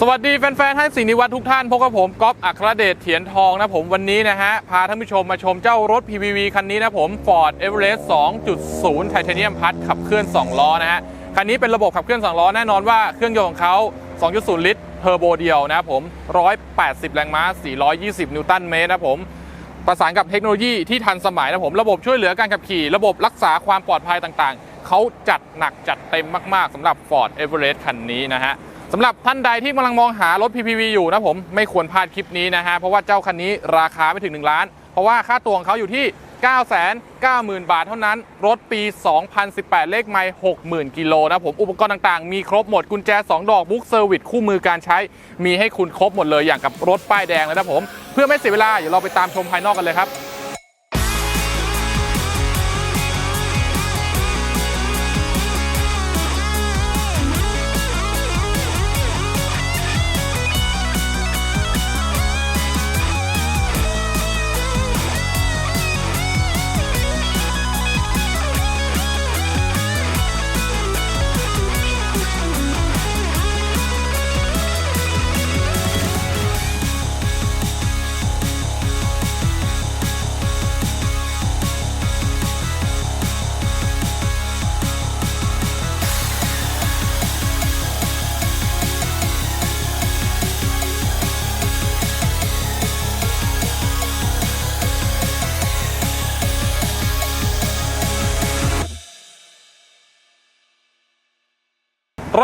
สวัสดีแฟนๆให้สิ่งนิวัฒน์ทุกท่านพบกับผมก๊อฟอัครเดชเถียนทองนะผมวันนี้นะฮะ พาท่านผู้ชมมาชมเจ้ารถ PPV คันนี้นะผม Ford Everest 2.0 Titanium Plus ขับเคลื่อน 2 ล้อนะฮะ คันนี้เป็นระบบขับเคลื่อน 2 ล้อ แน่นอนว่าเครื่องยนต์ของเขา 2.0 ลิตรเทอร์โบเดียวนะผม 180 แรงม้า 420 นิวตันเมตรนะผม ประสานกับเทคโนโลยีที่ทันสมัยนะผม ระบบช่วยเหลือการขับขี่ระบบรักษาความปลอดภัยต่างๆเขาจัดหนักจัดเต็มมากๆสำหรับ Ford Everest คันนี้นะฮะ สำหรับท่านใดที่กำลังมองหารถ PPV อยู่นะผมไม่ควรพลาดคลิปนี้นะฮะเพราะว่าเจ้าคันนี้ราคาไม่ถึง 1 ล้าน เพราะว่าค่าตัวของเขาอยู่ที่ 990,000 บาทเท่านั้น รถปี 2018 เลขไมล์60,000 กิโลนะผม อุปกรณ์ต่างๆ มีครบหมด กุญแจ 2 ดอกบุ๊กเซอร์วิสคู่มือการใช้ มีให้คุณครบหมดเลยอย่างกับรถป้ายแดงเลยนะผม เพื่อไม่เสียเวลาเดี๋ยวเราไปตามชมภายนอกกันเลยครับ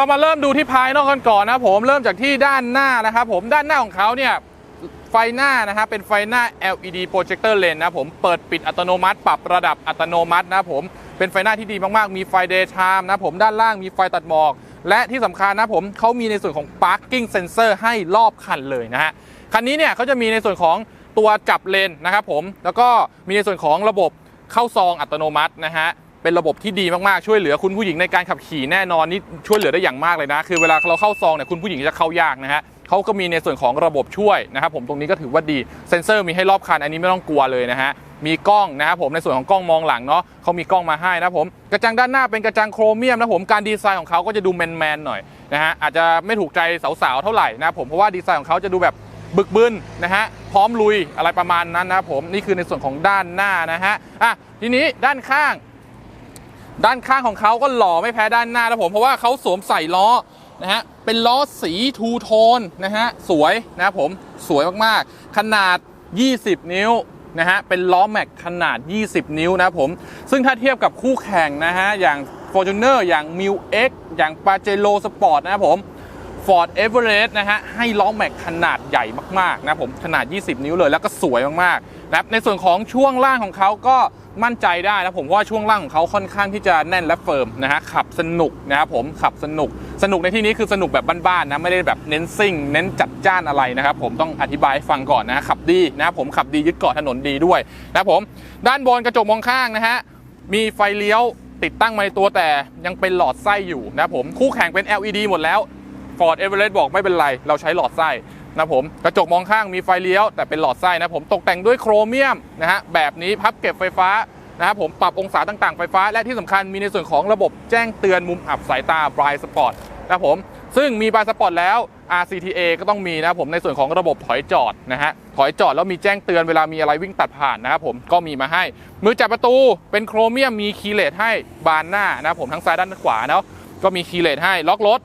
เรามาเริ่มดูที่ภายนอกกันก่อนนะผมเริ่มจากที่ด้านหน้านะครับผมด้านหน้าของเขาเนี่ยไฟหน้านะครับเป็นไฟหน้า LED projector lens นะผมเปิดปิดอัตโนมัติ ปรับระดับอัตโนมัตินะผมเป็นไฟหน้าที่ดีมากๆ มีไฟ daytime นะผมด้านล่างมีไฟตัดหมอก และที่สำคัญนะผมเขามีในส่วนของ parking sensor ให้รอบคันเลยนะฮะคันนี้เนี่ยเขาจะมีในส่วนของตัวจับเลนนะครับผมแล้วก็มีในส่วนของระบบเข้าซองอัตโนมัตินะฮะ เป็นระบบที่ดีมากๆช่วยเหลือคุณผู้หญิงในการขับขี่แน่นอนนี่ช่วยเหลือได้อย่างมากเลยนะ คือเวลาเราเข้าซองเนี่ยคุณผู้หญิงจะเข้ายากนะฮะเขาก็มีในส่วนของระบบช่วยนะครับผมตรงนี้ก็ถือว่าดีเซ็นเซอร์มีให้รอบคันอันนี้ไม่ต้องกลัวเลยนะฮะมีกล้องนะครับผมในส่วนของกล้องมองหลังเนาะเขามีกล้องมาให้นะผมกระจังด้านหน้าเป็นกระจังโครเมียมนะผมการดีไซน์ของเขาก็จะดูแมนๆหน่อยนะฮะอาจจะไม่ถูกใจสาวๆเท่าไหร่นะผมเพราะว่าดีไซน์ของเขาจะดูแบบบึกบึนนะฮะพร้อมลุยอะไรประมาณนั้นนะผมนี่คือในส่วนของด้านหน้านะฮะอะทีนี้ด้านข้าง ด้านข้างของเขาก็หล่อไม่แพ้ด้านหน้านะผมเพราะว่าเขาสวมใส่ล้อนะฮะเป็นล้อสีทูโทนนะฮะสวยนะผมสวยมากๆ ขนาด 20 นิ้วนะฮะเป็นล้อแม็กขนาด 20 นิ้วนะผม ซึ่งถ้าเทียบกับคู่แข่งนะฮะอย่าง Fortuner อย่าง m i l X อย่าง Pajero Sport นะครับผม Ford Everest นะฮะให้ล้อแม็กขนาดใหญ่มากๆนะผมขนาด 20 นิ้วเลยแล้วก็สวยมากๆ นะครับในส่วนของช่วงล่างของเขาก็มั่นใจได้นะผมว่าช่วงล่างของเขาค่อนข้างที่จะแน่นและเฟิร์มนะฮะขับสนุกนะครับผมขับสนุก สนุกในที่นี้คือสนุกแบบบ้านๆนะไม่ได้แบบเน้นซิ่ง เน้นจัดจ้านอะไรนะครับผมต้องอธิบายให้ฟังก่อนนะขับดีนะครับผมขับดียึดเกาะถนนดีด้วยนะครับผมด้านบนกระจกมองข้างนะฮะมีไฟเลี้ยวติดตั้งมาในตัวแต่ยังเป็นหลอดไส้อยู่นะครับผมคู่แข่งเป็น LED หมดแล้ว Ford Everest บอกไม่เป็นไร เราใช้หลอดไส้ นะผมกระจกมองข้างมีไฟเลี้ยวแต่เป็นหลอดไส้นะผมตกแต่งด้วยโครเมียมนะฮะแบบนี้พับเก็บไฟฟ้านะครับผมปรับองศาต่างๆไฟฟ้า และที่สำคัญมีในส่วนของระบบแจ้งเตือนมุมอับสายตา Bright Spot นะผมซึ่งมี Bright Spot แล้ว RCTA ก็ต้องมีนะครับผมในส่วนของระบบถอยจอดนะฮะถอยจอดแล้วมีแจ้งเตือนเวลามีอะไรวิ่งตัดผ่านนะครับผมก็มีมาให้ มือจับประตูเป็นโครเมียมมีคีย์เลสให้บานหน้านะผมทั้งซ้ายด้านขวาเนาะก็มีคีย์เลสให้ล็อกรถ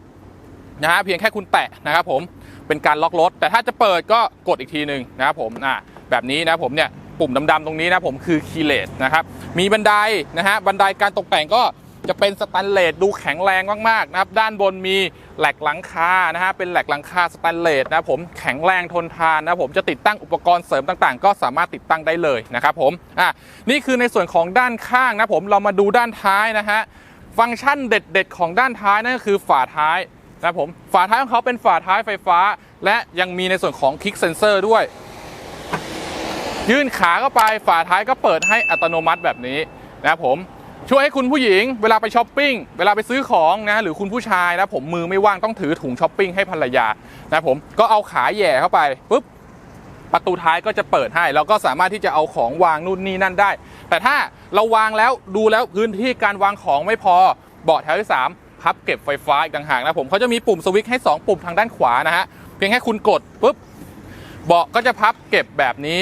นะฮะเพียงแค่คุณแตะนะครับผม เป็นการล็อกรถ แต่ถ้าจะเปิดก็กดอีกทีหนึ่งนะครับผมอ่าแบบนี้นะผมเนี่ยปุ่มดำๆตรงนี้นะผมคือคีเลสนะครับมีบันไดนะฮะบันไดการตกแต่งก็จะเป็นสแตนเลสดูแข็งแรงมากๆนะครับด้านบนมีแหลกหลังคานะฮะเป็นแหลกหลังคาสแตนเลสนะครับผมแข็งแรงทนทานนะครับผมจะติดตั้งอุปกรณ์เสริมต่างๆ ก็สามารถติดตั้งได้เลยนะครับผมอะนี่คือในส่วนของด้านข้างนะผมเรามาดูด้านท้ายนะฮะฟังก์ชันเด็ดๆ ของด้านท้ายนั่นก็คือฝาท้าย นะครับผมฝาท้ายของเขาเป็นฝาท้ายไฟฟ้า และยังมีในส่วนของคลิกเซนเซอร์ด้วย ยื่นขาเข้าไปฝาท้ายก็เปิดให้อัตโนมัติแบบนี้นะครับผมช่วยให้คุณผู้หญิงเวลาไปช้อปปิ้งเวลาไปซื้อของนะหรือคุณผู้ชายนะผมมือไม่ว่างต้องถือถุงช้อปปิ้งให้ภรรยานะครับผมก็เอาขาแย่เข้าไปปุ๊บประตูท้ายก็จะเปิดให้เราก็สามารถที่จะเอาของวางนู่นนี่นั่นได้ แต่ถ้าเราวางแล้วดูแล้วพื้นที่การวางของไม่พอเบาะแถวที่3 พับเก็บไฟฟ้าอีกต่างหากนะผมเขาจะมีปุ่มสวิตช์ให้ 2 ปุ่มทางด้านขวานะฮะเพียงแค่คุณกดปุ๊บเบาะก็จะพับเก็บแบบนี้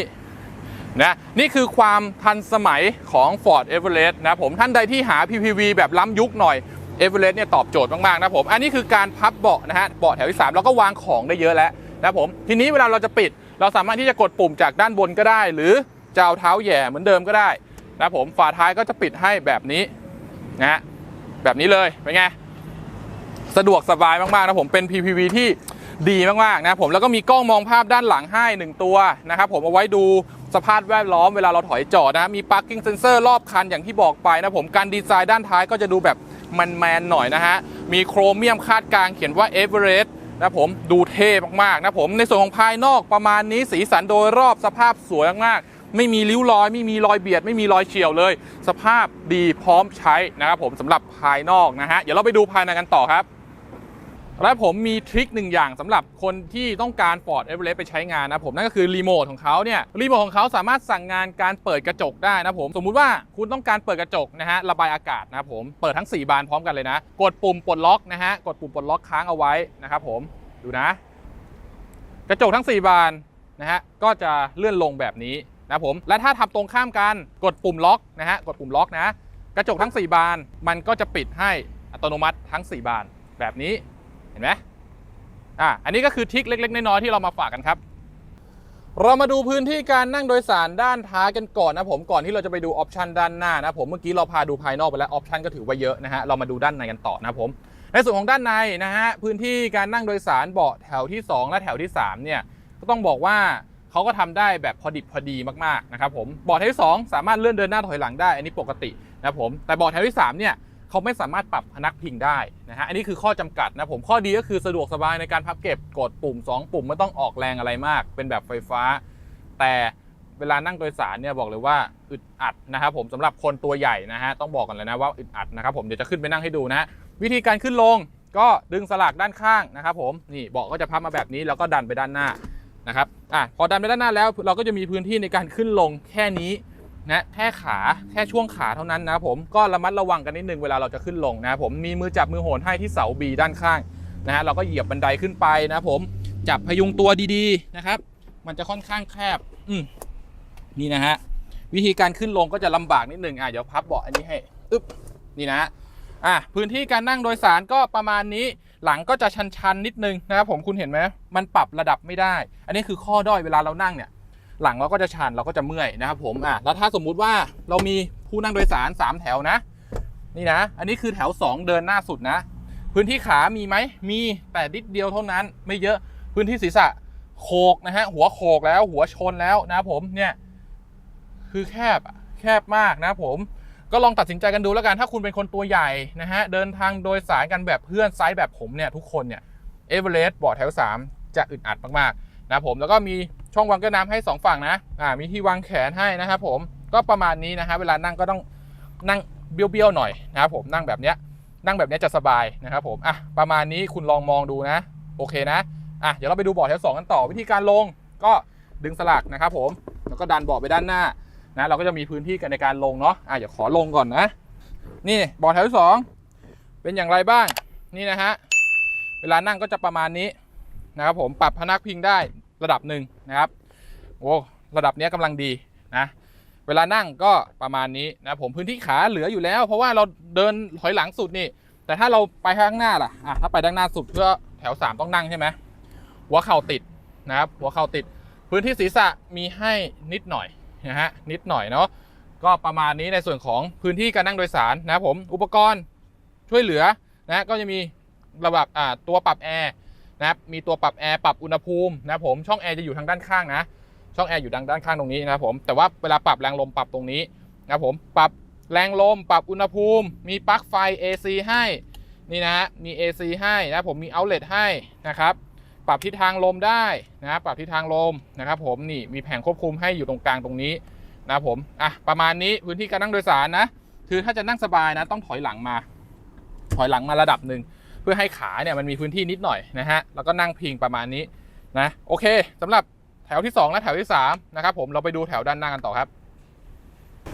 นะนี่คือความทันสมัยของ Ford Everest นะผมท่านใดที่หา PPV แบบล้ำยุคหน่อย Everest เนี่ยตอบโจทย์มาก ๆ นะผม อันนี้คือการพับเบาะนะฮะเบาะแถวที่3แล้วก็วางของได้เยอะแล้วนะผมทีนี้เวลาเราจะปิด เราสามารถที่จะกดปุ่มจากด้านบนก็ได้ หรือจะเอาเท้าแย่เหมือนเดิมก็ได้นะผมฝาท้ายก็จะปิดให้แบบนี้นะฮะแบบนี้เลยเป็นไง สะดวกสบายมากๆนะผมเป็น PPV ที่ดีมากๆนะผมแล้วก็มีกล้องมองภาพด้านหลังให้ 1 ตัวนะครับผมเอาไว้ดูสภาพแวดล้อมเวลาเราถอยจอดนะมี parking sensor รอบคันอย่างที่บอกไปนะผมการดีไซน์ด้านท้ายก็จะดูแบบแมนๆหน่อยนะฮะมีโครเมียมคาดกลางเขียนว่า Everest นะผมดูเท่มากๆนะผมในส่วนของภายนอกประมาณนี้สีสันโดยรอบสภาพสวยมากๆไม่มีริ้วรอย ไม่มีรอยเบียด ไม่มีรอยเฉียวเลย สภาพดีพร้อมใช้นะครับผมสำหรับภายนอกนะฮะเดี๋ยวเราไปดูภายในกันต่อครับ และผมมีทริคหนึ่งอย่างสำหรับคนที่ต้องการ Ford Everest ไปใช้งานนะผมนั่นก็คือรีโมทของเขาเนี่ยรีโมทของเขาสามารถสั่งงานการเปิดกระจกได้นะผมสมมุติว่าคุณต้องการเปิดกระจกนะฮะระบายอากาศนะผมเปิดทั้ง 4 บานพร้อมกันเลยนะ กดปุ่มปลดล็อกนะฮะกดปุ่มปลดล็อกค้างเอาไว้นะครับผมดูนะ กระจกทั้ง 4 บานนะฮะก็จะเลื่อนลงแบบนี้นะผมและถ้าทำตรงข้ามกันกดปุ่มล็อกนะฮะกดปุ่มล็อกนะ กระจกทั้ง 4 บานมันก็จะปิดให้อัตโนมัติทั้ง 4 บานแบบนี้ เห็นไหมอะอันนี้ก็คือทริคเล็ก ๆ น้อยๆที่เรามาฝากกันครับ เรามาดูพื้นที่การนั่งโดยสารด้านท้ายกันก่อนนะผมก่อนที่เราจะไปดูออปชันด้านหน้านะผมเมื่อกี้เราพาดูภายนอกไปแล้วออปชันก็ถือว่าเยอะนะฮะเรามาดูด้านในกันต่อนะผมในส่วนของด้านในนะฮะพื้นที่การนั่งโดยสารเบาะแถวที่ 2 และแถวที่3เนี่ยก็ต้องบอกว่าเขาก็ทำได้แบบพอดิบพอดีมากๆนะครับผมเบาะแถวที่ 2 สามารถเลื่อนเดินหน้าถอยหลังได้อันนี้ปกตินะผมแต่เบาะแถวที่3เนี่ย เขาไม่สามารถปรับพนักพิงได้นะฮะอันนี้คือข้อจำกัดนะผมข้อดีก็คือสะดวกสบายในการพับเก็บกดปุ่ม 2 ปุ่มไม่ต้องออกแรงอะไรมาก เป็นแบบไฟฟ้า แต่เวลานั่งโดยสารเนี่ยบอกเลยว่าอึดอัดนะครับผมสำหรับคนตัวใหญ่นะฮะต้องบอกกันเลยนะว่าอึดอัดนะครับผมเดี๋ยวจะขึ้นไปนั่งให้ดูนะวิธีการขึ้นลงก็ดึงสลักด้านข้างนะครับผมนี่เบาะก็จะพับมาแบบนี้แล้วก็ดันไปด้านหน้านะครับอะพอดันไปด้านหน้าแล้วเราก็จะมีพื้นที่ในการขึ้นลงแค่นี้ นะแค่ขาแค่ช่วงขาเท่านั้นนะผมก็ระมัดระวังกันนิดนึงเวลาเราจะขึ้นลงนะผมมีมือจับมือโหนให้ที่เสาบีด้านข้างนะฮะเราก็เหยียบบันไดขึ้นไปนะผมจับพยุงตัวดีๆนะครับ มันจะค่อนข้างแคบอืมนี่นะฮะวิธีการขึ้นลงก็จะลำบากนิดนึงอะเดี๋ยวพับเบาะอันนี้ให้อึ๊บนี่นะฮะอะพื้นที่การนั่งโดยสารก็ประมาณนี้หลังก็จะชันๆนิดนึงนะครับผมคุณเห็นไหมมันปรับระดับไม่ได้ อันนี้คือข้อด้อยเวลาเรานั่งเนี่ย หลังเราก็จะชันเราก็จะเมื่อยนะครับผมอะแล้วถ้าสมมุติว่าเรามีผู้นั่งโดยสาร 3 แถวนะ นี่นะ อันนี้คือแถว 2 เดินหน้าสุดนะ พื้นที่ขามีไหมมีแต่นิดเดียวเท่านั้นไม่เยอะพื้นที่ศีรษะโขกนะฮะหัวโขกแล้วหัวชนแล้วนะครับผมเนี่ยคือแคบแคบมากนะครับผมก็ลองตัดสินใจกันดูแล้วกันถ้าคุณเป็นคนตัวใหญ่นะฮะเดินทางโดยสารกันแบบเพื่อนไซส์แบบผมเนี่ยทุกคนเนี่ยเอเวอเรสต์บอร์ดแถว 3 จะอึดอัดมากๆนะครับผมแล้วก็มี ช่องวางแก้วน้ำให้ 2 ฝั่งนะอ่ามีที่วางแขนให้นะครับผมก็ประมาณนี้นะฮะเวลานั่งก็ต้องนั่งเบี้ยวๆหน่อยนะครับผมนั่งแบบเนี้ยนั่งแบบเนี้ยจะสบายนะครับผมอะประมาณนี้คุณลองมองดูนะโอเคนะอะเดี๋ยวเราไปดูเบาะแถวสองกันต่อวิธีการลงก็ดึงสลักนะครับผมแล้วก็ดันเบาะไปด้านหน้านะเราก็จะมีพื้นที่กันในการลงเนาะอะเดี๋ยวขอลงก่อนนะ นี่เบาะแถวสองเป็นอย่างไรบ้างนี่นะฮะเวลานั่งก็จะประมาณนี้นะครับผมปรับพนักพิงได้ ระดับหนึ่งนะครับโอ้ระดับนี้ยกำลังดีนะเวลานั่งก็ประมาณนี้นะผมพื้นที่ขาเหลืออยู่แล้ว เพราะว่าเราเดินถอยหลังสุดนี่ แต่ถ้าเราไปข้างหน้าล่ะอะถ้าไปด้านหน้าสุดเพื่อแถว 3 ต้องนั่งใช่ไหมหัวเข่าติดนะครับหัวเข่าติด พื้นที่ศีรษะมีให้นิดหน่อยนะฮะนิดหน่อยเนาะก็ประมาณนี้ในส่วนของพื้นที่การนั่งโดยสารนะครับผมอุปกรณ์ช่วยเหลือนะก็จะมีระบบอ่าตัวปรับแอร์ นะครับมีตัวปรับแอร์ปรับอุณหภูมินะผมช่องแอร์จะอยู่ทางด้านข้างนะช่องแอร์อยู่ทางด้านข้างตรงนี้นะผมแต่ว่าเวลาปรับแรงลมปรับตรงนี้นะผมปรับแรงลมปรับอุณหภูมิ มีปลั๊กไฟ AC ให้นี่นะมี AC ให้นะผมมี outlet ให้นะครับปรับทิศทางลมได้นะปรับทิศทางลมนะครับผมนี่มีแผงควบคุมให้อยู่ตรงกลางตรงนี้นะผมอะประมาณนี้พื้นที่การนั่งโดยสารนะคือถ้าจะนั่งสบายนะต้องถอยหลังมา ถอยหลังมาระดับหนึ่ง เพื่อให้ขาเนี่ยมันมีพื้นที่นิดหน่อยนะฮะแล้วก็นั่งพิงประมาณนี้นะโอเคสำหรับแถวที่ 2 และแถวที่3นะครับผมเราไปดูแถวด้านหน้ากันต่อครับ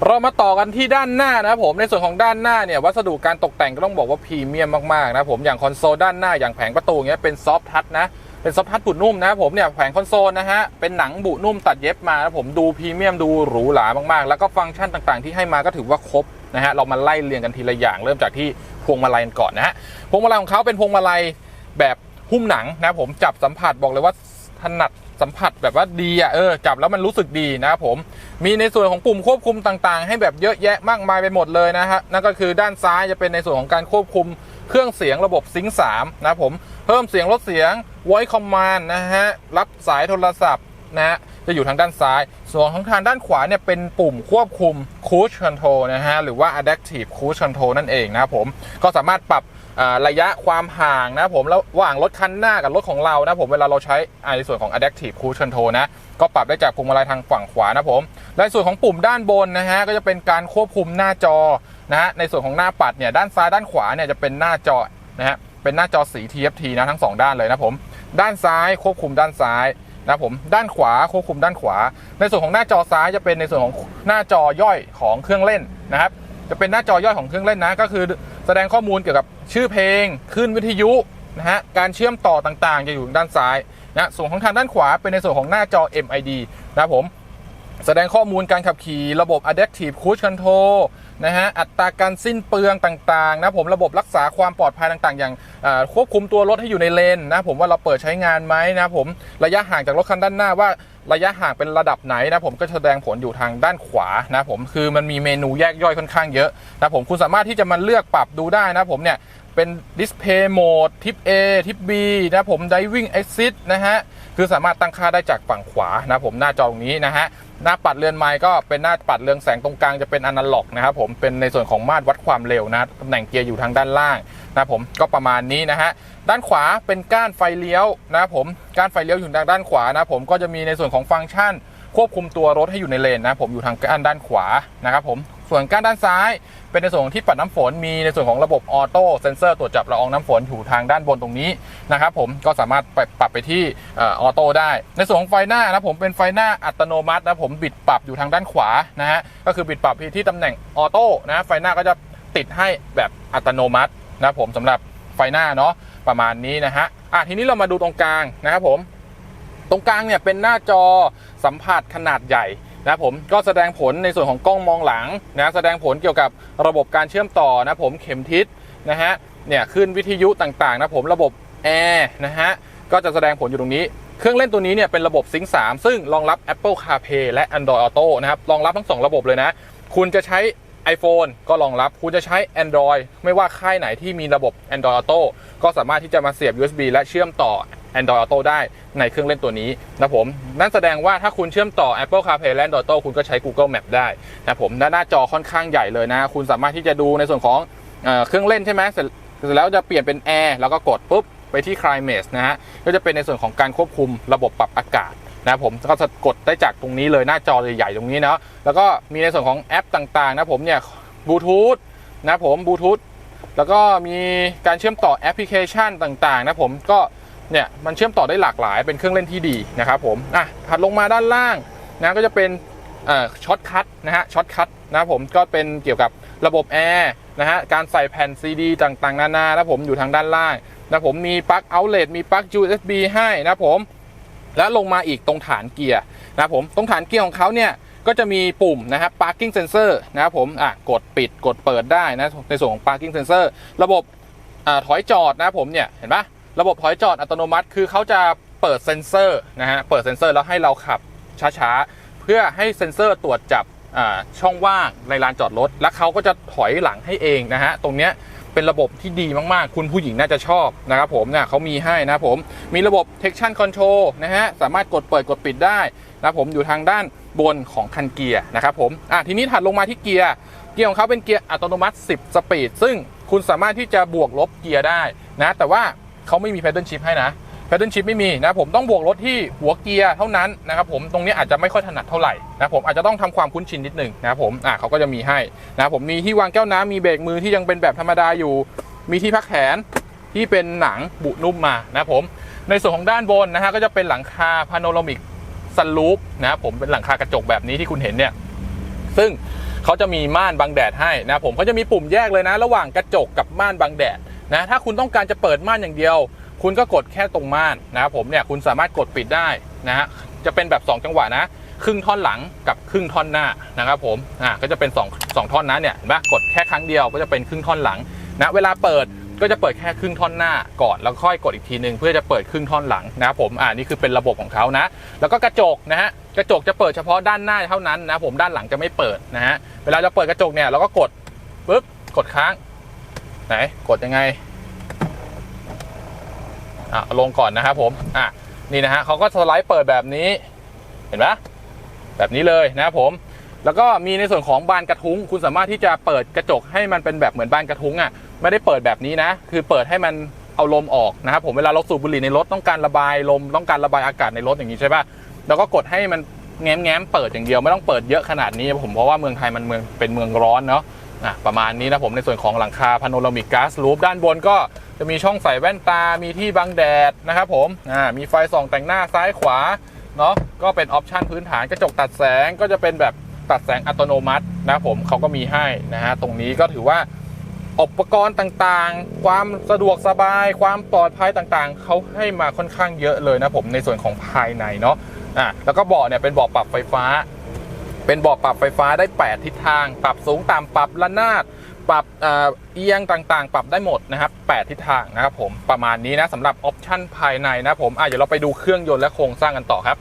เรามาต่อกันที่ด้านหน้านะครับผมในส่วนของด้านหน้าเนี่ยวัสดุการตกแต่งก็ต้องบอกว่าพรีเมียมมากๆนะผมอย่างคอนโซลด้านหน้าอย่างแผงประตูเงี้ยเป็นซอฟทัชนะ เป็นซอฟทัดบุนุ่มนะครับผมเนี่ยแผงคอนโซลนะฮะ เป็นหนังบุนุ่มตัดเย็บมานะผมดูพรีเมียมดูหรูหรามากๆ แล้วก็ฟังก์ชันต่างๆ ที่ให้มาก็ถือว่าครบนะฮะ เรามาไล่เรียงกันทีละอย่างเริ่มจากที่พวงมาลัยก่อนนะฮะ พวงมาลัยของเขาเป็นพวงมาลัยแบบหุ้มหนังนะครับผมจับสัมผัสบอกเลยว่า ถนัดสัมผัสแบบว่าดีอะเออจับแล้วมันรู้สึกดีนะครับผมมีในส่วนของปุ่มควบคุมต่างๆ ให้แบบเยอะแยะมากมายไปหมดเลยนะฮะนั่นก็คือด้านซ้ายจะเป็นในส่วนของการควบคุมเครื่องเสียงระบบซิงค์3นะครับผมเพิ่มเสียงลดเสียง voice command นะฮะรับสายโทรศัพท์นะฮะจะอยู่ทางด้านซ้าย ส่วนของทางด้านขวาเนี่ยเป็นปุ่มควบคุม cruise control นะฮะหรือว่า adaptive cruise control นั่นเองนะครับผมก็สามารถปรับ ระยะความห่างนะผมแล้วระหว่างรถคันหน้ากับรถของเรานะผมเวลาเราใช้ในส่วนของ adaptive cruise control นะก็ปรับได้จากพวงมาลัยทางฝั่งขวานะผมและส่วนของปุ่มด้านบนนะฮะก็จะเป็นการควบคุมหน้าจอนะฮะในส่วนของหน้าปัดเนี่ยด้านซ้ายด้านขวาเนี่ยจะเป็นหน้าจอนะฮะเป็นหน้าจอสี TFT นะทั้งสองด้านเลยนะผมด้านซ้ายควบคุมด้านซ้ายนะผมด้านขวาควบคุมด้านขวา ในส่วนของหน้าจอซ้ายจะเป็นในส่วนของหน้าจอย่อยของเครื่องเล่นนะครับ จะเป็นหน้าจอย่อยของเครื่องเล่นนะ ก็คือแสดงข้อมูลเกี่ยวกับชื่อเพลงขึ้นวิทยุนะฮะการเชื่อมต่อต่างๆ จะอยู่ด้านซ้ายนะส่วนของทางด้านขวาเป็นในส่วนของหน้าจอ MID นะครับผมแสดงข้อมูลการขับขี่ระบบ Adaptive Cruise Control นะฮะอัตราการสิ้นเปลืองต่างๆนะผมระบบรักษาความปลอดภัยต่างๆ อย่างควบคุมตัวรถให้อยู่ในเลนนะผมว่าเราเปิดใช้งานไหมนะผมระยะห่างจากรถคันด้านหน้าว่าระยะห่างเป็นระดับไหนนะผมก็แสดงผลอยู่ทางด้านขวานะผมคือมันมีเมนูแยกย่อยค่อนข้างเยอะนะผมคุณสามารถที่จะมาเลือกปรับดูได้นะผมเนี่ย เป็น Display Mode ทิป A ทิป B นะผม Diving Exit นะฮะ คือสามารถตั้งค่าได้จากฝั่งขวานะผมหน้าจอตรงนี้นะฮะ หน้าปัดเรือนไม้ก็เป็นหน้าปัดเรืองแสงตรงกลางจะเป็นอนาล็อกนะครับผมเป็นในส่วนของมาตรวัดความเร็วนะตำแหน่งเกียร์อยู่ทางด้านล่างนะผมก็ประมาณนี้นะฮะด้านขวาเป็นก้านไฟเลี้ยวนะครับผมก้านไฟเลี้ยวอยู่ทางด้านขวานะผมก็จะมีในส่วนของฟังก์ชันควบคุมตัวรถให้อยู่ในเลนนะผมอยู่ทางก้านด้านขวานะครับผม ส่วนก้านด้านซ้าย เป็นในส่วนที่ปัดน้ำฝน มีในส่วนของระบบออโต้เซนเซอร์ตรวจจับละอองน้ำฝนอยู่ทางด้านบนตรงนี้นะครับผมก็สามารถไปปรับไปที่ออโต้ได้ ในส่วนของไฟหน้านะผมเป็นไฟหน้าอัตโนมัตินะผมบิดปรับอยู่ทางด้านขวานะฮะก็คือบิดปรับที่ตำแหน่งออโต้นะไฟหน้าก็จะติดให้แบบอัตโนมัตินะผมสำหรับไฟหน้าเนาะประมาณนี้นะฮะอะทีนี้เรามาดูตรงกลางนะครับผมตรงกลางเนี่ยเป็นหน้าจอสัมผัสขนาดใหญ่ นะผมก็แสดงผลในส่วนของกล้องมองหลังนะแสดงผลเกี่ยวกับระบบการเชื่อมต่อนะผมเข็มทิศนะฮะเนี่ยขึ้นวิทยุต่างๆนะผมระบบแอร์นะฮะก็จะแสดงผลอยู่ตรงนี้ เครื่องเล่นตัวนี้เนี่ยเป็นระบบซิงค์3ซึ่งรองรับ Apple CarPlay และ Android Auto นะครับรองรับทั้งสองระบบเลยนะ คุณจะใช้ iPhone ก็รองรับ คุณจะใช้ Android ไม่ว่าค่ายไหนที่มีระบบ Android Auto ก็สามารถที่จะมาเสียบ USB และเชื่อมต่อ Android Auto ได้ในเครื่องเล่นตัวนี้นะผมนั่นแสดงว่าถ้าคุณเชื่อมต่อ Apple CarPlay และ Android Auto คุณก็ใช้ Google Map ได้นะผมหน้าจอค่อนข้างใหญ่เลยนะ คุณสามารถที่จะดูในส่วนของเอเครื่องเล่นใช่ไหมเสร็จเสร็จแล้วจะเปลี่ยนเป็น Air แล้วก็กดปุ๊บไปที่ Climate นะฮะก็จะเป็นในส่วนของการควบคุมระบบปรับอากาศนะผมก็จะกดได้จากตรงนี้เลยหน้าจอใหญ่ๆตรงนี้เนาะแล้วก็มีในส่วนของแอปต่างๆนะผมเนี่ยบลูทูธนะผมบลูทูธแล้วก็มีการเชื่อมต่อแอปพลิเคชันต่างๆนะผมก็ เนี่ยมันเชื่อมต่อได้หลากหลายเป็นเครื่องเล่นที่ดีนะครับผมอะถัดลงมาด้านล่างนะก็จะเป็นช็อตคัทนะฮะช็อตคัทนะผมก็เป็นเกี่ยวกับระบบแอร์นะฮะการใส่แผ่นซีดีต่างๆ นานานะผมอยู่ทางด้านล่างนะผมมีปลั๊กเอาเล t มีปลั๊ก USB ให้นะผมแล้วลงมาอีกตรงฐานเกียร์นะผมตรงฐานเกียร์ของเขาเนี่ยก็จะมีปุ่มนะครับ parking sensor นะครับผมอะกดปิดกดเปิดได้นะในส่วนของ parking sensor ระบบอถอยจอดนะผมเนี่ยเห็นปะ ระบบถอยจอดอัตโนมัติ คือเขาจะเปิดเซ็นเซอร์นะฮะเปิดเซ็นเซอร์แล้วให้เราขับช้าๆ เพื่อให้เซ็นเซอร์ตรวจจับช่องว่างในลานจอดรถ แล้วเขาก็จะถอยหลังให้เองนะฮะตรงเนี้ยเป็นระบบที่ดีมากๆ คุณผู้หญิงน่าจะชอบนะครับผมเนี่ยเขามีให้นะผมมีระบบ traction control นะฮะสามารถกดเปิดกดปิดได้นะครับผมอยู่ทางด้านบนของคันเกียร์นะครับผมอะทีนี้ถัดลงมาที่เกียร์เกียร์ของเขาเป็นเกียร์อัตโนมัติ 10 สปีดซึ่งคุณสามารถที่จะบวกลบเกียร์ได้นะแต่ว่า เขาไม่มี paddle shift ให้นะ paddle shift ไม่มีนะผมต้องบวกรถที่หัวเกียร์เท่านั้นนะครับผมตรงนี้อาจจะไม่ค่อยถนัดเท่าไหร่นะผมอาจจะต้องทำความคุ้นชินนิดหนึ่งนะผมอะเขาก็จะมีให้นะผมมีที่วางแก้วน้ำมีเบรกมือที่ยังเป็นแบบธรรมดาอยู่ มีที่พักแขนที่เป็นหนังบุนุ่มมานะผมในส่วนของด้านบนนะฮะก็จะเป็นหลังคาพาโนรามิกซันลูปนะครับผมเป็นหลังคากระจกแบบนี้ที่คุณเห็นเนี่ยซึ่งเขาจะมีม่านบังแดดให้นะผมเขาจะมีปุ่มแยกเลยนะ ระหว่างกระจกกับม่านบังแดด นะถ้าคุณต้องการจะเปิดม่านอย่างเดียว คุณก็กดแค่ตรงม่านนะครับผมเนี่ยคุณสามารถกดปิดได้นะฮะจะเป็นแบบ 2 จังหวะนะ ครึ่งท่อนหลังกับครึ่งท่อนหน้านะครับผมอ่าก็จะเป็น2 2ท่อนนะเนี่ยเห็นปะกดแค่ครั้งเดียวก็จะเป็นครึ่งท่อนหลังนะเวลาเปิดก็จะเปิดแค่ครึ่งท่อนหน้าก่อนแล้วค่อยกดอีกทีหนึ่งเพื่อจะเปิดครึ่งท่อนหลังนะครับผมอ่านี่คือเป็นระบบของเขานะ แล้วก็กระจกนะฮะกระจกจะเปิดเฉพาะด้านหน้าเท่านั้นนะผมด้านหลังจะไม่เปิดนะฮะเวลาจะเปิดกระจกเนี่ยเราก็กดปุ๊บกดค้าง ไหนกดยังไงอะเอาลงก่อนนะครับผมอะนี่นะฮะเขาก็สไลด์เปิดแบบนี้เห็นไหมแบบนี้เลยนะครับผม แล้วก็มีในส่วนของบานกระทุ้ง คุณสามารถที่จะเปิดกระจกให้มันเป็นแบบเหมือนบานกระทุ้งอะไม่ได้เปิดแบบนี้นะ คือเปิดให้มันเอาลมออกนะครับผมเวลาเราสูบบุหรี่ในรถต้องการระบายลมต้องการระบายอากาศในรถอย่างนี้ใช่ป่ะแล้วก็กดให้มันแง้มแง้มเปิดอย่างเดียวไม่ต้องเปิดเยอะขนาดนี้ผมเพราะว่าเมืองไทยมันเมืองเป็นเมืองร้อนเนาะ อะประมาณนี้นะผมในส่วนของหลังคาพาโนรามิกก๊าซลูปด้านบนก็จะมีช่องใส่แว่นตา มีที่บังแดดนะครับผมอ่ามีไฟส่องแต่งหน้าซ้ายขวาเนาะก็เป็นออปชันพื้นฐานกระจกตัดแสงก็จะเป็นแบบตัดแสงอัตโนมัตินะผมเขาก็มีให้นะฮะตรงนี้ก็ถือว่าอุปกรณ์ต่างๆ ความสะดวกสบาย ความปลอดภัยต่างๆ เขาให้มาค่อนข้างเยอะเลยนะผมในส่วนของภายในเนาะอะแล้วก็เบาะเนี่ยเป็นเบาะปรับไฟฟ้า เป็นบาะปรับไฟฟ้าได้ 8 ทิศทาง ปรับสูงต่ำปรับระนาดปรับเอ่อเอียงต่างๆ ปรับได้หมดนะครับ 8 ทิศทางนะครับผมประมาณนี้นะสำหรับออปชั่นภายในนะผมอะเดี๋ยวเราไปดูเครื่องยนต์และโครงสร้างกันต่อครับ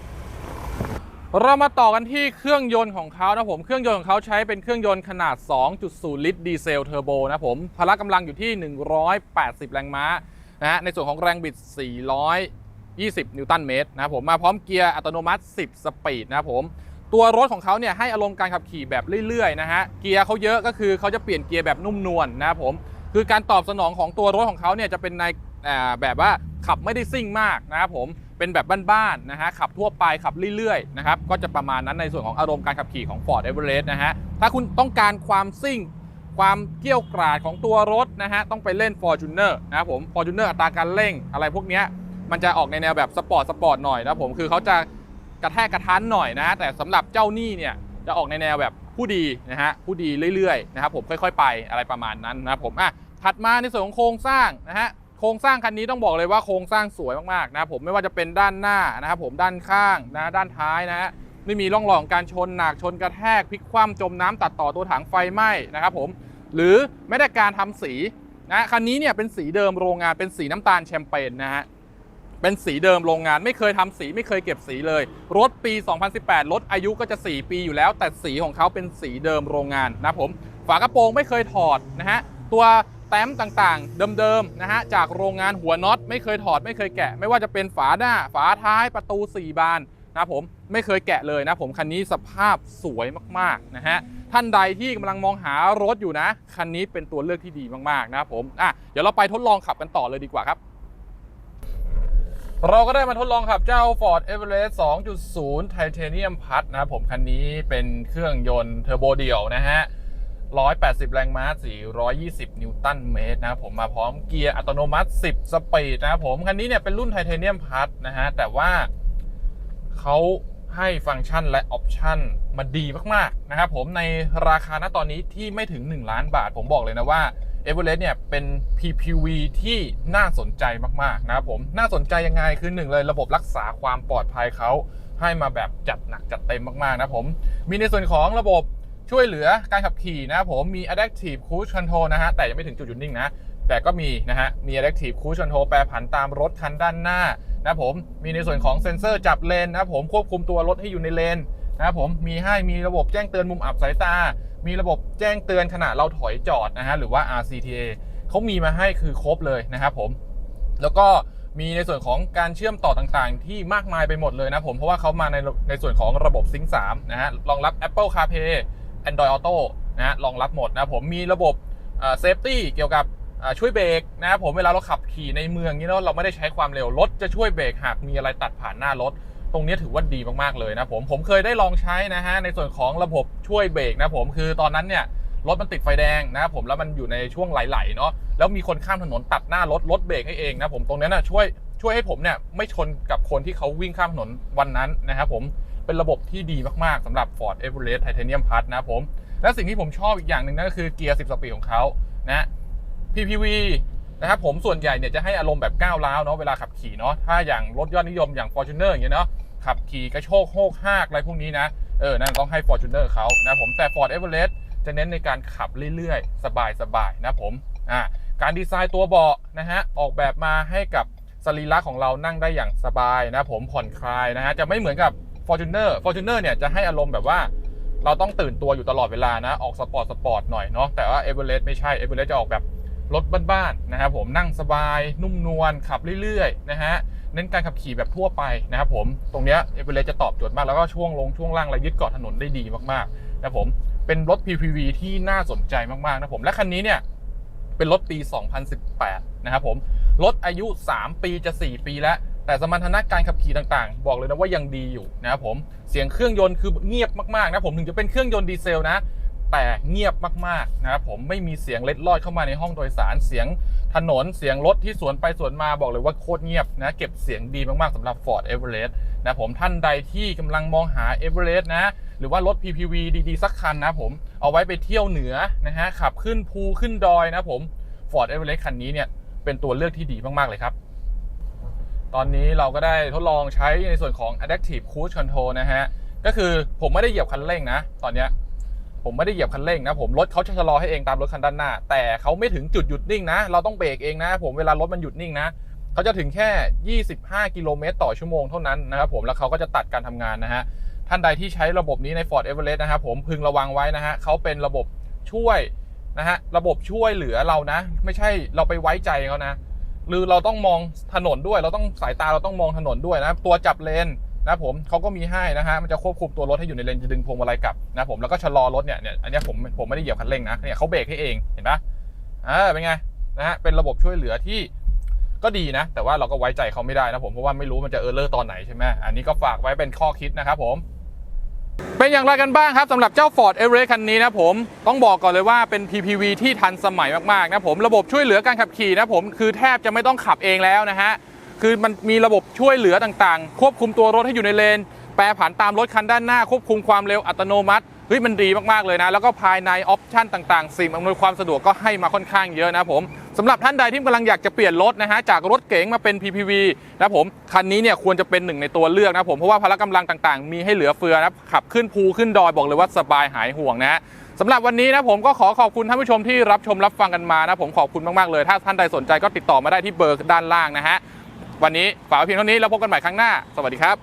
เรามาต่อกันที่เครื่องยนต์ของเขานะผมเครื่องยนต์ของเขาใช้เป็นเครื่องยนต์ขนาด 2.0 ลิตรดีเซลเทอร์โบนะผมพละกำลังอยู่ที่ 180 แรงม้านะฮะในส่วนของแรงบิด 420 นิวตันเมตรนะครับผมมาพร้อมเกียร์อัตโนมัติ 10 สปีดนะครับผม ตัวรถของเขาเนี่ยให้อารมณ์การขับขี่แบบเรื่อยๆนะฮะเกียร์เขาเยอะก็คือเขาจะเปลี่ยนเกียร์แบบนุ่มนวลนะครับผมคือการตอบสนองของตัวรถของเขาเนี่ยจะเป็นในแบบว่าขับไม่ได้ซิ่งมากนะครับผมเป็นแบบบ้านๆนะฮะขับทั่วไปขับเรื่อยๆนะครับก็จะประมาณนั้นในส่วนของอารมณ์การขับขี่ของ Ford Everest นะฮะถ้าคุณต้องการความซิ่ง ความเกี้ยวกราดของตัวรถนะฮะต้องไปเล่น Fortuner นะครับผม Fortuner อัตราการเร่งอะไรพวกเนี้ยมันจะออกในแนวแบบสปอร์ตสปอร์ตหน่อยนะผมคือเขาจะ กระแทกกระทันหน่อยนะแต่สำหรับเจ้าหนี้เนี่ยจะออกในแนวแบบผู้ดีนะฮะผู้ดีเรื่อยๆนะครับผมค่อยๆ ไปอะไรประมาณนั้นนะครับผมอะถัดมาในส่วนของโครงสร้างนะฮะโครงสร้างคันนี้ต้องบอกเลยว่าโครงสร้างสวยมากๆนะครับผมไม่ว่าจะเป็นด้านหน้านะครับผมด้านข้างนะด้านท้ายนะฮะไม่มีร่องรอยของการชนหนักชนกระแทกพลิกคว่ำจมน้ำตัดต่อตัวถังไฟไหม้นะครับผมหรือไม่ได้การทำสีนะคันนี้เนี่ยเป็นสีเดิมโรงงานเป็นสีน้ำตาลแชมเปญนะฮะ เป็นสีเดิมโรงงานไม่เคยทำสีไม่เคยเก็บสีเลย รถปี 2018 รถอายุก็จะ 4 ปีอยู่แล้ว แต่สีของเขาเป็นสีเดิมโรงงานนะผม ฝากระโปรงไม่เคยถอดนะฮะ ตัวแต้มต่างๆ เดิมๆนะฮะ จากโรงงานหัวน็อตไม่เคยถอดไม่เคยแกะ ไม่ว่าจะเป็นฝาหน้า ฝาท้ายประตู 4 บานนะผมไม่เคยแกะเลยนะผมคันนี้สภาพสวยมากๆนะฮะท่านใดที่กำลังมองหารถอยู่นะ คันนี้เป็นตัวเลือกที่ดีมากๆนะผมอะเดี๋ยวเราไปทดลองขับกันต่อเลยดีกว่าครับ เราก็ได้มาทดลองขับเจ้า Ford Everest 2.0 Titanium Plus นะครับผมคันนี้เป็นเครื่องยนต์เทอร์โบเดี่ยวนะฮะ 180 แรงม้า 420 นิวตันเมตรนะผมมาพร้อมเกียร์อัตโนมัติ 10 สปีดนะครับผมคันนี้เนี่ยเป็นรุ่นไทเทเนียมพัทนะฮะ แต่ว่าเขาให้ฟังก์ชันและออปชันมาดีมาก ๆ นะครับผมในราคาณตอนนี้ที่ไม่ถึง 1 ล้านบาท ผมบอกเลยนะว่า e v e r e s t เนี่ยเป็น PPV ที่น่าสนใจมาก ๆ นะครับผม น่าสนใจยังไงคือหนึ่งเลยระบบรักษาความปลอดภัยเขาให้มาแบบจัดหนักจัดเต็มมาก ๆ นะผม มีในส่วนของระบบช่วยเหลือการขับขี่นะครับผมมี adaptive cruise control นะฮะ แต่ยังไม่ถึงจุดหยุดนิ่งนะ แต่ก็มีนะฮะ มี adaptive cruise control แปรผันตามรถคันด้านหน้านะผม มีในส่วนของเซ็นเซอร์จับเลนนะครับผมควบคุมตัวรถให้อยู่ในเลนนะครับผมมีให้มีระบบแจ้งเตือนมุมอับสายตา มีระบบแจ้งเตือนขณะเราถอยจอดนะฮะหรือว่า RCTA เขามีมาให้คือครบเลยนะครับผม แล้วก็มีในส่วนของการเชื่อมต่อต่างๆ ที่มากมายไปหมดเลยนะผม เพราะว่าเขามาในในส่วนของระบบ Sync 3นะฮะรองรับ Apple CarPlay Android Auto นะฮะรองรับหมดนะผมมีระบบเซฟตี้เกี่ยวกับช่วยเบรกนะครับผมเวลาเราขับขี่ในเมืองนี้เนาะเราไม่ได้ใช้ความเร็วรถจะช่วยเบรกหากมีอะไรตัดผ่านหน้ารถ ตรงนี้ถือว่าดีมากๆเลยนะผมผมเคยได้ลองใช้นะฮะในส่วนของระบบช่วยเบรกนะผมคือตอนนั้นเนี่ยรถมันติดไฟแดงนะผมแล้วมันอยู่ในช่วงไหลๆเนาะแล้วมีคนข้ามถนนตัดหน้ารถรถเบรกให้เองนะผมตรงนี้นะช่วยช่วยให้ผมเนี่ยไม่ชนกับคนที่เขาวิ่งข้ามถนนวันนั้นนะครับผมเป็นระบบที่ดีมากๆสำหรับ Ford Everest Titanium Plus นะครับผมและสิ่งที่ผมชอบอีกอย่างหนึ่งนั่นก็คือเกียร์ 10 สปีดของเขานะ PPV นะครับผมส่วนใหญ่เนี่ยจะให้อารมณ์แบบก้าวร้าวเนาะเวลาขับขี่เนาะถ้าอย่างรถยอดนิยมอย่าง Fortuner อย่างเงี้ยเนาะขับขี่กระโชกโฮกฮากอะไรพวกนี้นะเออนั่นต้องให้ Fortuner เขานะผมแต่ Ford Everest จะเน้นในการขับเรื่อยๆ สบายๆนะผมอ่าการดีไซน์ตัวเบาะนะฮะออกแบบมาให้กับสรีระของเรานั่งได้อย่างสบายนะผมผ่อนคลายนะฮะจะไม่เหมือนกับ Fortuner Fortuner เนี่ยจะให้อารมณ์แบบว่าเราต้องตื่นตัวอยู่ตลอดเวลานะ ออกสปอร์ตสปอร์ตหน่อยเนาะแต่ว่าเอเวอเรสต์ไม่ใช่เอเวอเรสต์จะออกแบบ รถบ้านๆนะครับผมนั่งสบายนุ่มนวลขับเรื่อยๆนะฮะเน้นการขับขี่แบบทั่วไปนะครับผมตรงเนี้ยเอเวอเรสจะตอบโจทย์มากแล้วก็ช่วงลงช่วงล่างและยึดเกาะถนนได้ดีมากๆนะครับผมเป็นรถ PPV ที่น่าสนใจมากๆนะผมและคันนี้เนี่ยเป็นรถปี 2018 นะครับผม รถอายุ 3 ปีจะ 4 ปีแล้ว แต่สมรรถนะการขับขี่ต่างๆ บอกเลยนะว่ายังดีอยู่นะครับผม เสียงเครื่องยนต์คือเงียบมากๆนะผมถึงจะเป็นเครื่องยนต์ดีเซลนะ แต่เงียบมากๆนะครับผมไม่มีเสียงเล็ดลอดเข้ามาในห้องโดยสารเสียงถนนเสียงรถที่สวนไปสวนมาบอกเลยว่าโคตรเงียบนะเก็บเสียงดีมากๆสำหรับ Ford Everest นะผมท่านใดที่กำลังมองหา Everest นะหรือว่ารถ PPV ดีๆ สักคันนะผมเอาไว้ไปเที่ยวเหนือนะฮะขับขึ้นภูขึ้นดอยนะผม Ford Everest คันนี้เนี่ยเป็นตัวเลือกที่ดีมากๆเลยครับ ตอนนี้เราก็ได้ทดลองใช้ในส่วนของ Adaptive Cruise Control นะฮะก็คือผมไม่ได้เหยียบคันเร่งนะ ตอนเนี้ย ผมไม่ได้เหยียบคันเร่งนะผมรถเขาจะชะลอให้เองตามรถคันด้านหน้า แต่เขาไม่ถึงจุดหยุดนิ่งนะ เราต้องเบรกเองนะ ผมเวลารถมันหยุดนิ่งนะเขาจะถึงแค่ 25 กิโลเมตรต่อชั่วโมงเท่านั้นนะครับผมแล้วเขาก็จะตัดการทำงานนะฮะท่านใดที่ใช้ระบบนี้ใน Ford Everest นะครับผมพึงระวังไว้นะฮะเขาเป็นระบบช่วยนะฮะระบบช่วยเหลือเรานะ ไม่ใช่เราไปไว้ใจเขานะหรือเราต้องมองถนนด้วย เราต้องสายตาเราต้องมองถนนด้วยนะ ตัวจับเลน นะผมเขาก็มีให้นะฮะมันจะควบคุมตัวรถให้อยู่ในเลนจะดึงพวงมาลัยกลับนะผมแล้วก็ชะลอรถเนี่ยเนี่ยอันนี้ผมผมไม่ได้เหยียบคันเร่งนะเนี่ยเขาเบรกให้เองเห็นปะอ่าเป็นไงนะฮะเป็นระบบช่วยเหลือที่ก็ดีนะ แต่ว่าเราก็ไว้ใจเขาไม่ได้นะผมเพราะว่าไม่รู้มันจะเออร์เลอร์ตอนไหนใช่ไหมอันนี้ก็ฝากไว้เป็นข้อคิดนะครับผมเป็นอย่างไรกันบ้างครับสำหรับเจ้า Ford Everest คันนี้นะผมต้องบอกก่อนเลยว่าเป็น PPV ที่ทันสมัยมากๆนะผมระบบช่วยเหลือการขับขี่นะผมคือแทบจะไม่ต้องขับเองแล้วนะฮะ คือมันมีระบบช่วยเหลือต่างๆ ควบคุมตัวรถให้อยู่ในเลน แปรผันตามรถคันด้านหน้า ควบคุมความเร็วอัตโนมัติเฮ้ยมันดีมากๆเลยนะ แล้วก็ภายในออปชั่นต่างๆ สิ่งอำนวยความสะดวกก็ให้มาค่อนข้างเยอะนะผมสำหรับท่านใดที่กำลังอยากจะเปลี่ยนรถนะฮะจากรถเก๋งมาเป็น PPV นะผมคันนี้เนี่ยควรจะเป็นหนึ่งในตัวเลือกนะผมเพราะว่าพละกำลังต่างๆ มีให้เหลือเฟือนะขับขึ้นภูขึ้นดอยบอกเลยว่าสบายหายห่วงนะฮะสำหรับวันนี้นะผมก็ขอขอบคุณท่านผู้ชมที่รับชมรับฟังกันมานะผมขอบคุณมากๆเลย ถ้าท่านใดสนใจก็ติดต่อมาได้ที่เบอร์ด้านล่างนะฮะ วันนี้ฝากเพียงเท่านี้แล้วพบกันใหม่ครั้งหน้า สวัสดีครับ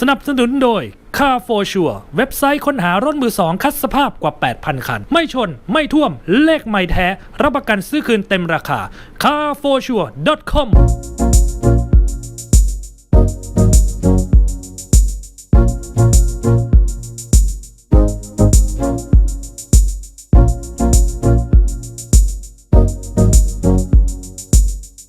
สนับสนุนโดย Car for Sure เว็บไซต์ค้นหารถมือสองคัดสภาพกว่า 8,000 คัน ไม่ชน ไม่ท่วม เลขไม่แท้ รับประกันซื้อคืนเต็มราคา carforsure.com